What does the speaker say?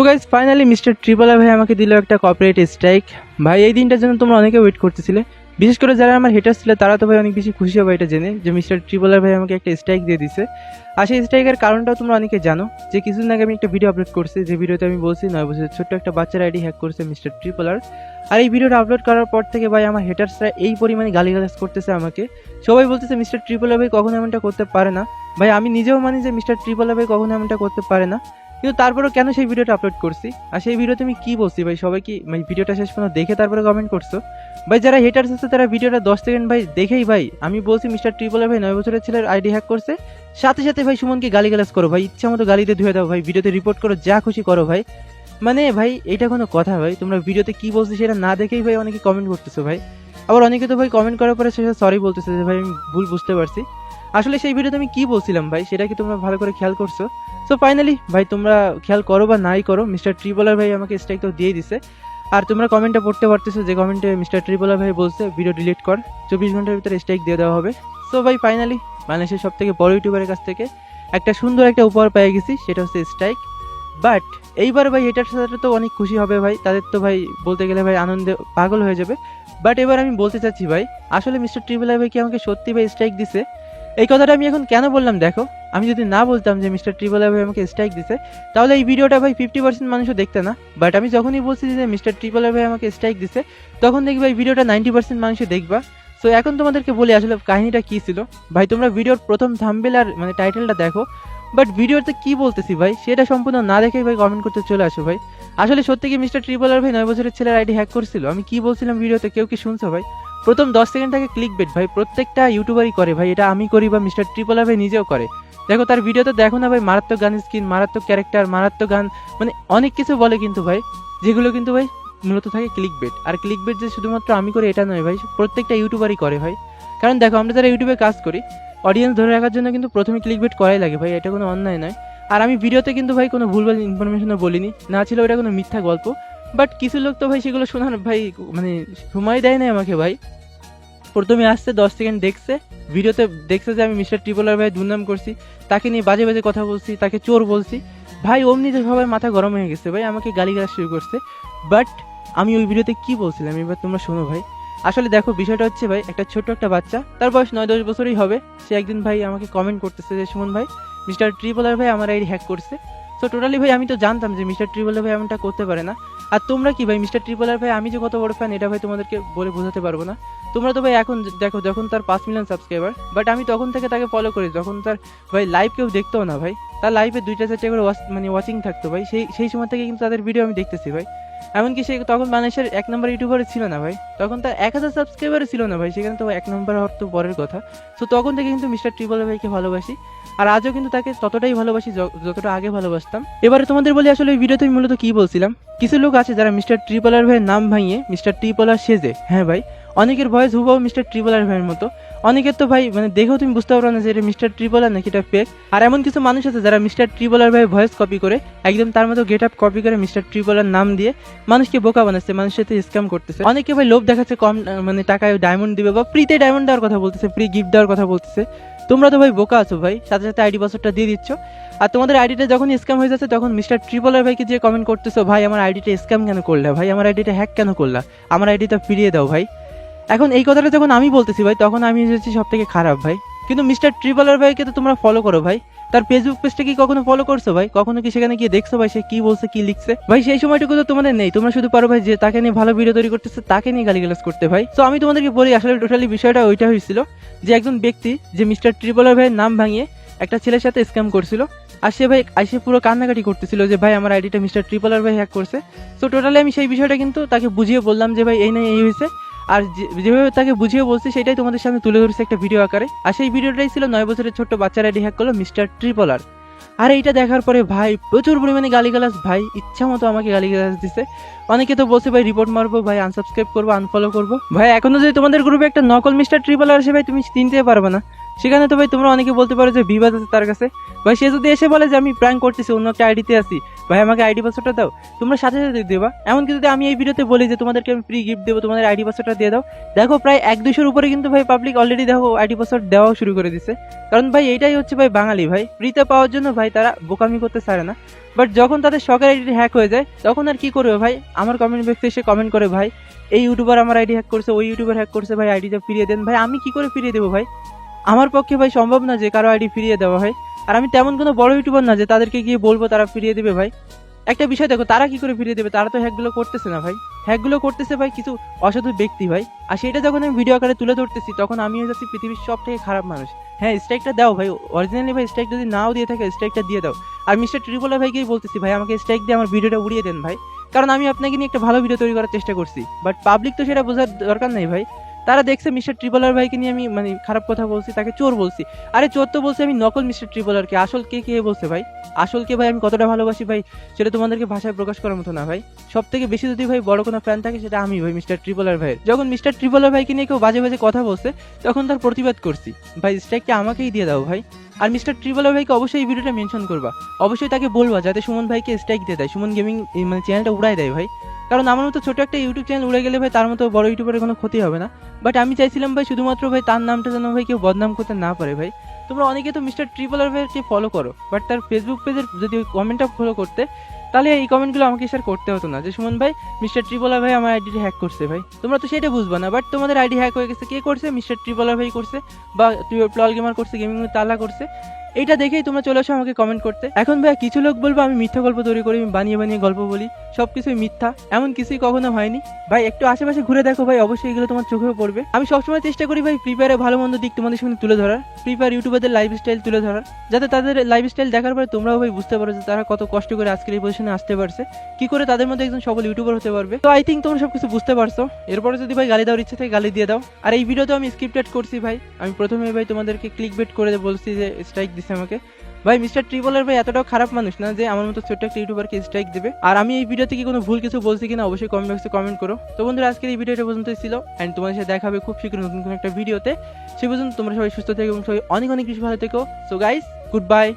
তো guys finally mister triple ভাই আমাকে দিল একটা কপারেট স্ট্রাইক ভাই, এই দিনটার জন্য তোমরা অনেকে ওয়েট করতেছিলে। বিশেষ করে যারা আমার হেটার্স ছিল, তারা তো ভাই অনেক বেশি খুশি হবে এটা জেনে যে মিস্টার ট্রিপল ভাই আমাকে একটা স্ট্রাইক দিয়ে দিছে। আর সেই স্ট্রাইকের কারণটাও তোমরা অনেকে জানো যে কিছুদিন আগে আমি একটা ভিডিও আপলোড করছি, যে ভিডিওতে আমি বলছি নয় বছরের ছোট্ট একটা বাচ্চার আইডি হ্যাক করছে মিস্টার ট্রিপল আর আর এই ভিডিওটা আপলোড করার পর থেকে ভাই আমার হেটার্সরা এই পরিমাণে গালিগালাজ করতেছে আমাকে। সবাই বলতেছে মিস্টার ট্রিপল ভাই কখনো এমনটা করতে পারে না। ভাই, আমি নিজেও মানি যে মিস্টার ট্রিপল ভাই কখনো এমনটা করতে পারে না। কিন্তু তারপরেও কেন সেই ভিডিওটা আপলোড করছি? আর সেই ভিডিওতে আমি কি বলছি ভাই? সবাই কি মানে ভিডিওটা শেষ পর্যন্ত দেখে তারপরে কমেন্ট করছ? ভাই, যারা হেটার্স আছে তারা ভিডিওটা দশ সেকেন্ড ভাই দেখেই ভাই, আমি বলছি মিস্টার ট্রিপল ভাই, নয় বছরের ছেলের আইডি হ্যাক করছে। সাথে সাথে ভাই সুমনকে গালিগালাজ করো ভাই, ইচ্ছা মতো গালিতে ধুয়ে দাও ভাই, ভিডিওতে রিপোর্ট করো, যা খুশি করো ভাই। মানে ভাই, এটা কোনো কথা ভাই, তোমরা ভিডিওতে কি বলছো সেটা না দেখেই ভাই অনেকে কমেন্ট করতেছো ভাই। আবার অনেকে তো ভাই কমেন্ট করার পরে সেটা সরি বলতেছে যে ভাই, আমি ভুল বুঝতে পারছি। আসলে সেই ভিডিওতে আমি কি বলছিলাম ভাই, সেটা কি তোমরা ভালো করে খেয়াল করছ? সো ফাইনালি ভাই, তোমরা খেয়াল করো বা নাই করো, মিস্টার ট্রিপলার ভাই আমাকে স্ট্রাইক তো দিয়ে দিছে। আর তোমরা কমেন্টটা পড়তে পারতেছো যে কমেন্টে মিস্টার ট্রিপলার ভাই বলছে ভিডিও ডিলিট কর, চব্বিশ ঘণ্টার ভিতরে স্ট্রাইক দিয়ে দেওয়া হবে। সো ভাই ফাইনালি বাংলাদেশের সব থেকে বড় ইউটিউবারের কাছ থেকে একটা সুন্দর একটা উপহার পেয়ে গেছি, সেটা হচ্ছে স্ট্রাইক বাট এইবার ভাই, এটার সাথে তো অনেক খুশি হবে ভাই, তাদের তো ভাই, বলতে গেলে ভাই, আনন্দে পাগল হয়ে যাবে। বাট এবার আমি বলতে চাচ্ছি ভাই, আসলে মিস্টার ট্রিপলার ভাই কি আমাকে সত্যি ভাই স্ট্রাইক দিছে? এই কথাটা আমি এখন কেন বললাম দেখো? আমি যদি না বলতাম যে মিস্টার ট্রিপল ভাই আমাকে স্ট্রাইক দিছে, তাহলে এই ভিডিওটা ভাই ফিফটি পার্সেন্ট মানুষও দেখতে না। বাট আমি যখনই বলছি যে মিস্টার ট্রিপল ভাই আমাকে স্ট্রাইক দিছে, তখন দেখবে এই ভিডিওটা নাইনটি পার্সেন্ট মানুষই দেখবা। সো এখন তোমাদেরকে বলি আসলে কাহিনীটা কি ছিল। ভাই, তোমরা ভিডিওর প্রথম থাম্বেল আর মানে টাইটেলটা দেখো। বাট ভিডিওতে কি বলতেছি ভাই, সেটা সম্পূর্ণ না দেখেই ভাই কমেন্ট করতে চলে আসো ভাই। আসলে সত্যি কি মিস্টার ট্রিপল ভাই নয় বছরের ছেলের আইডি হ্যাক করছিল? আমি কি বলছিলাম ভিডিওতে? কেউ কি শুনছো ভাই? প্রথম দশ সেকেন্ড থেকে ক্লিক বেট ভাই। প্রত্যেকটা ইউটিউবারই করে, ভাই। এটা আমি করি বা মিস্টার ট্রিপল ভাই নিজেও করে। দেখো, তার ভিডিওতে দেখো না, ভাই। মারাত্মক গান স্কিন মারাত্মক ক্যারেক্টার মারাত্মক গান মানে অনেক কিছু বলে কিন্তু, ভাই। যেগুলো কিন্তু, ভাই, মূলত থাকে ক্লিক বেট আর ক্লিক বেট যে শুধুমাত্র আমি করি, এটা নয়, ভাই। প্রত্যেকটা ইউটিউবারই করে, ভাই। কারণ দেখো, আমরা যারা ইউটিউবে কাজ করি অডিয়েন্স ধরে রাখার জন্য কিন্তু প্রথমে ক্লিক বেট করাই লাগে, ভাই। এটা কোনো অন্যায় নয়। আর আমি ভিডিওতে কিন্তু, ভাই, কোনো ভুলভাল ইনফরমেশনও বলিনি। না ছিল ওটা কোনো মিথ্যা গল্প। বাট কিছু লোক তো, ভাই, সেগুলো শোনার, ভাই মানে সময় দেয় না আমাকে, ভাই। প্রথমে আসছে, দশ সেকেন্ড দেখছে, ভিডিওতে দেখছে যে আমি মিস্টার ট্রিপলার ভাই দুর্নাম করছি, তাকে নিয়ে বাজে বাজে কথা বলছি, তাকে চোর বলছি। ভাই অমনিতে সবাই মাথা গরম হয়ে গেছে, ভাই, আমাকে গালি গালা শুরু করছে। বাট আমি ওই ভিডিওতে কি বলছিলাম? এবার তোমরা শোনো, ভাই। আসলে দেখো, বিষয়টা হচ্ছে, ভাই, একটা ছোট একটা বাচ্চা, তার বয়স নয়, দশ বছরই হবে। সে একদিন, ভাই, আমাকে কমেন্ট করতেছে যে, সুমন ভাই, মিস্টার ট্রিপলার ভাই, আমার আইডি হ্যাক করছে। সো টোটালি ভাই, আমি তো জানতাম যে মিস্টার ট্রিপলার ভাই এমনটা করতে পারে না। আর তোমরা কি ভাই মিস্টার ট্রিপলার ভাই, আমি যে কত বড় ফ্যান এটা ভাই তোমাদেরকে বলে বোঝাতে পারব না। তোমরা তো ভাই এখন দেখো, যখন তার পাঁচ মিলিয়ন সাবস্ক্রাইবার বাট আমি তখন থেকে তাকে ফলো করি, যখন তার ভাই লাইভ কেউ দেখতেও না ভাই। তার লাইভে দুইটা চারটে করে মানে ওয়াচিং থাকতো ভাই। সেই সেই সময় থেকে কিন্তু তাদের ভিডিও আমি দেখতেছি ভাই। এমনকি সে তখন বাংলাদেশের এক নম্বর ইউটিউবারে ছিল না ভাই। তখন তার এক হাজার সাবস্ক্রাইবারও ছিল না ভাই। সেখানে তো এক নম্বর হওয়ার তো পরের কথা। সো তখন থেকে কিন্তু মিস্টার ট্রিপল ভাইকে ভালোবাসি। আর আজও কিন্তু তাকে ততটাই ভালোবাসি যতটা আগে ভালোবাসতাম। এবারে তোমাদের বলি আসলে এই ভিডিওতে আমি মূলত কি বলছিলাম? কিছু লোক আছে যারা মিস্টার ট্রিপলার ভাইয়ের নাম ভাঙিয়ে মিস্টার ট্রিপলার সেজে। হ্যাঁ ভাই, অনেকের ভয়েস হুবাও মিস্টার ট্রিপলার ভাইয়ের মতো। অনেকের তো ভাই মানে দেখেও তুমি বুঝতে পারো না যে এটা মিস্টার ট্রিপলার নাকি এটা ফেক আর এমন কিছু মানুষ আছে যারা মিস্টার ট্রিপলার ভাই ভয়েস কপি করে, একদম তার মতো গেট আপ কপি করে মিস্টার ট্রিপলার নাম দিয়ে মানুষকে বোকা বানাচ্ছে, মানুষের সাথে স্ক্যাম করতেছে। অনেকে ভাই লোভ দেখাচ্ছে কম মানে টাকায় ডায়মন্ড দিবে বা ফ্রিতে ডায়মন্ড দেওয়ার কথা বলতেছে ফ্রি গিফট দেওয়ার কথা বলতেছে। তোমরা তো ভাই বোকা আছো ভাই, সাথে সাথে আইডি পাসওয়ার্ডটা দিয়ে দিচ্ছ। আর তোমাদের আইডিটা যখন স্ক্যাম হয়ে যাচ্ছে, তখন মিস্টার ট্রিপলার ভাইকে যে কমেন্ট করতেছো, ভাই, আমার আইডিটা স্ক্যাম কেন করলে? ভাই, আমার আইডিটা হ্যাক কেন করলা? আমার আইডিটা ফিরিয়ে দাও ভাই। এখন এই কথাটা যখন আমি বলতেছি ভাই, তখন আমি হচ্ছি সব থেকে খারাপ ভাই। কিন্তু মিস্টার ট্রিপলার ভাইকে তো তোমরা ফলো করো ভাই। তার ফেসবুক পেজটা কি কখনো ফলো করছ ভাই? কখনো কি সেখানে গিয়ে দেখছ ভাই সে কি বলছে, কি লিখছে? ভাই, সেই সময়টুকু তো তোমাদের নেই। তোমরা শুধু পারো ভাই যে তাকে নিয়ে ভালো ভিডিও তৈরি করতেছে, তাকে নিয়ে গালিগালাজ করতে ভাই। তো আমি তোমাদেরকে বলি, আসলে টোটালি বিষয়টা ওইটা হয়েছিল যে একজন ব্যক্তি যে মিস্টার ট্রিপলার ভাইয়ের নাম ভাঙিয়ে একটা ছেলের সাথে স্ক্যাম করছিল। আর সে ভাই আইসে পুরো কান্নাকাটি করতেছিল যে, ভাই, আমার আইডিটা মিস্টার ট্রিপলার ভাই হ্যাক করছে। তো টোটালি আমি সেই বিষয়টা কিন্তু তাকে বুঝিয়ে বললাম যে, ভাই, এই না এই হয়েছে। আর যেভাবে তাকে বুঝিয়ে বলছি, সেটাই তোমাদের সামনে তুলে ধরেছে একটা ভিডিও আকারে। আর সেই ভিডিওটাই ছিল নয় বছরের ছোট্ট বাচ্চার আইডি হ্যাক করল মিস্টার ট্রিপলার। আর এইটা দেখার পরে, ভাই, প্রচুর পরিমাণে গালিগালাজ, ভাই, ইচ্ছা মতো আমাকে গালিগালাজ দিছে। অনেকে তো বলছে, ভাই রিপোর্ট মারবো, ভাই আনসাবস্ক্রাইব করব আনফলো করব। ভাই, এখনও যদি তোমাদের গ্রুপে একটা নকল মিস্টার ট্রিপলার আসে, ভাই, তুমি চিনতে পারবে না। সেখানে তো, ভাই, তোমরা অনেকে বলতে পারো যে বিবাদ আছে তার কাছে। ভাই, সে যদি এসে বলে যে, আমি প্র্যাঙ্ক করতেছি অন্য একটা আইডিতে আছি ভাই, আমাকে আইডি পাসওয়ার্ডটা দাও। তোমরা সাথে সাথে দেবা। এমনকি যদি আমি এই ভিডিওতে বলি যে তোমাদেরকে আমি ফ্রি গিফট দেবো, তোমাদের আইডি পাসওয়ার্ডটা দিয়ে দাও। দেখো, প্রায় এক দুশোর উপরে কিন্তু ভাই পাবলিক অলরেডি দেখো আইডি পাসওয়ার্ড দেওয়াও শুরু করে দিছে। কারণ ভাই এইটাই হচ্ছে ভাই বাঙালি ভাই। ফ্রিতে পাওয়ার জন্য ভাই তারা বোকামি করতে চায় না। বাট যখন তাদের শখের আইডি হ্যাক হয়ে যায়, তখন আর কি করবে ভাই? আমার কমেন্ট বক্সে এসে কমেন্ট করে ভাই, এই ইউটিউবার আমার আইডি হ্যাক করছে, ওই ইউটিউবার হ্যাক করছে, ভাই আইডিটা ফিরিয়ে দেন। ভাই, আমি কি করে ফিরিয়ে দেবো ভাই? আমার পক্ষে ভাই সম্ভব না যে কারও আইডি ফিরিয়ে দেওয়া হয়। আর আমি তেমন কোনো বড় ইউটিউবার না যে তাদেরকে গিয়ে বলব তারা ফিরিয়ে দেবে ভাই। একটা বিষয় দেখো, তারা কি করে ফিরিয়ে দেবে? তারা তো হ্যাকগুলো করতেছে না ভাই। হ্যাকগুলো করতেছে ভাই কিছু অসাধু ব্যক্তি ভাই। আর সেটা যখন আমি ভিডিও আকারে তুলে ধরতেছি, তখন আমি হয়ে যাচ্ছি পৃথিবীর সব থেকে খারাপ মানুষ। হ্যাঁ স্ট্রাইকটা দাও ভাই। অরিজিনালি ভাই স্ট্রাইক যদি নাও দিয়ে থাকে স্ট্রাইকটা দিয়ে দাও। আর মিস্টার ট্রিপলা ভাইকেই বলতেছি, ভাই, আমাকে স্ট্রাইক দিয়ে আমার ভিডিওটা উড়িয়ে দেন ভাই। কারণ আমি আপনাকে নিয়ে একটা ভালো ভিডিও তৈরি করার চেষ্টা করছি। বাট পাবলিক তো সেটা বোঝার দরকার নেই ভাই। তারা দেখছে মিস্টার ট্রিপলার ভাইকে নিয়ে আমি মানে খারাপ কথা বলছি, তাকে চোর বলছি। আরে, চোর তো বলছি আমি নকল মিস্টার ট্রিপলারকে। আসল কে কে বলছে ভাই? আসল কে ভাই? আমি কতটা ভালোবাসি ভাই? সেটা তোমাদেরকে ভাষায় প্রকাশ করার মতো না ভাই। সব থেকে বেশি যদি ভাই বড় কোনো ফ্যান থাকে, সেটা আমি ভাই, মিস্টার ট্রিপলার ভাইয়ের। যখন মিস্টার ট্রিপলার ভাইকে নিয়ে কেউ বাজে বাজে কথা বলছে, তখন তার প্রতিবাদ করছি। ভাই স্ট্রাইককে আমাকেই দিয়ে দাও ভাই। আর মিস্টার ট্রিপলার ভাইকে অবশ্যই এই ভিডিওটা মেনশন করবা। অবশ্যই তাকে বলবা, যাতে সুমন ভাইকে স্ট্রাইক দিয়ে দেয়। সুমন গেমিং মানে চ্যানেলটা উড়াই দেয় ভাই। কারণ আমার মতো ছোট একটা ইউটিউব চ্যানেল উড়ে গেলে ভাই তার মতো বড় ইউটিউবের কোনো ক্ষতি হবে না। বাট আমি চাইছিলাম ভাই শুধুমাত্র ভাই তার নামটা যেন ভাই কেউ বদনাম করতে না পারে ভাই। তোমরা অনেকে তো মিস্টার ট্রিপলার ভাইকে ফলো করো। বাট তার ফেসবুক পেজের যদি ওই কমেন্টটা ফলো করতে, তাহলে এই কমেন্টগুলো আমাকে স্যার করতে হতো না। যে সুমন ভাই মিস্টার ট্রিপলার ভাই আমার আইডিটি হ্যাক করছে ভাই। তোমরা তো সেটা বুঝবা না। বাট তোমাদের আইডি হ্যাক হয়ে গেছে। কে করছে? মিস্টার ট্রিপলার ভাই করছে। বা প্লল গেমার করছে গেমিং তালা করছে। এইটা দেখেই তোমরা চলে আসো আমাকে কমেন্ট করতে। এখন ভাইয়া কিছু লোক বলব, আমি মিথ্যা গল্প তৈরি করি বানিয়ে বানিয়ে গল্প বলি। সব কিছুই মিথ্যা, এমন কিছুই কখনো হয়নি। ভাই, একটু আশেপাশে ঘুরে দেখো ভাই, অবশ্যই এগুলো তোমার চোখেও পড়বে। আমি সবসময় চেষ্টা করি ভাই ফ্রি ফায়ারের ভালো মন্দ দিক তোমাদের সামনে তুলে ধরার ফ্রি ফায়ার ইউটিউবারদের লাইফ স্টাইল তুলে ধরার। যাতে তাদের লাইফ স্টাইল দেখার পরে তোমরাও ভাই বুঝতে পারো যে তারা কত কষ্ট করে আজকের এই পজিশনে আসতে পারছে। কি করে তাদের মধ্যে একজন সফল ইউটিউবার হতে পারবে। তো আই থিঙ্ক তোমরা সবকিছু বুঝতে পারছ। এরপরে যদি ভাই গালি দেওয়ার ইচ্ছা থাকে, গালি দিয়ে দাও। আর এই ভিডিওতে আমি স্ক্রিপ্টেড করছি ভাই। আমি প্রথমে ভাই তোমাদেরকে ক্লিক বেট করে বলছি যে স্ট্রাইক দিছে আমাকে, ভাই মিস্টার ট্রিবলের ভাই এতটাও খারাপ মানুষ না যে আমার মতো ছোট্ট একটা ইউটিউবারকে স্ট্রাইক দেবে? আর আমি এই ভিডিওতে কি কোনো ভুল কিছু বলছি কিনা অবশ্যই কমেন্ট বক্সে কমেন্ট করো। তো বন্ধুরা, আজকের এই ভিডিওটা পর্যন্ত ছিল। অ্যান্ড তোমাদের সাথে দেখা হবে খুব শীঘ্র নতুন কোনো একটা ভিডিওতে সে পর্যন্ত তোমরা সবাই সুস্থ থেকো এবং সবাই অনেক অনেক কিছু ভালো থেকো। So guys good bye